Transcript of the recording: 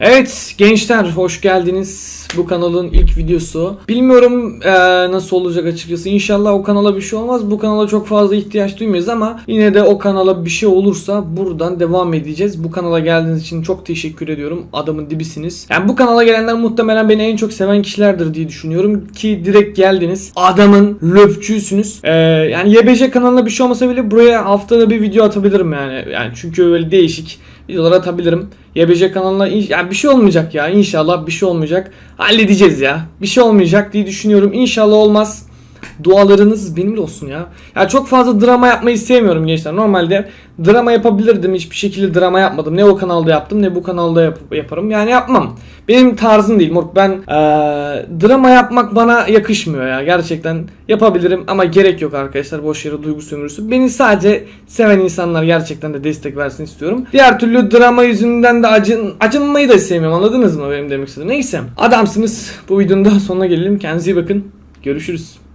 Evet gençler hoş geldiniz. Bu kanalın ilk videosu. Bilmiyorum eee, nasıl olacak açıkçası. İnşallah o kanala bir şey olmaz. Bu kanala çok fazla ihtiyaç duymayız ama yine de o kanala bir şey olursa buradan devam edeceğiz. Bu kanala geldiğiniz için çok teşekkür ediyorum. Adamın dibisiniz. Yani bu kanala gelenler muhtemelen beni en çok seven kişilerdir diye düşünüyorum ki direkt geldiniz. Adamın löpçüsünüz. Eee, yani YBC kanalına bir şey olmasa bile buraya haftada bir video atabilirim yani. Yani çünkü öyle değişik videolar atabilirim. YBC kanalına yani bir şey olmayacak ya. İnşallah bir şey olmayacak. Halledeceğiz ya. Bir şey olmayacak diye düşünüyorum. İnşallah olmaz. Dualarınız benimle olsun ya. Ya çok fazla drama yapmayı sevmiyorum gençler. Normalde drama yapabilirdim. Hiçbir şekilde drama yapmadım. Ne o kanalda yaptım ne bu kanalda yap- yaparım. Yani yapmam. Benim tarzım değil moruk. Ben eee, drama yapmak bana yakışmıyor ya. Gerçekten yapabilirim ama gerek yok arkadaşlar. Boş yere duygu sömürüsü. Beni sadece seven insanlar gerçekten de destek versin istiyorum. Diğer türlü drama yüzünden de acın, acınmayı da sevmiyorum. Anladınız mı benim demek istediğim? Neyse. Adamsınız. Bu videonun daha sonuna gelelim. Kendinize iyi bakın. Görüşürüz.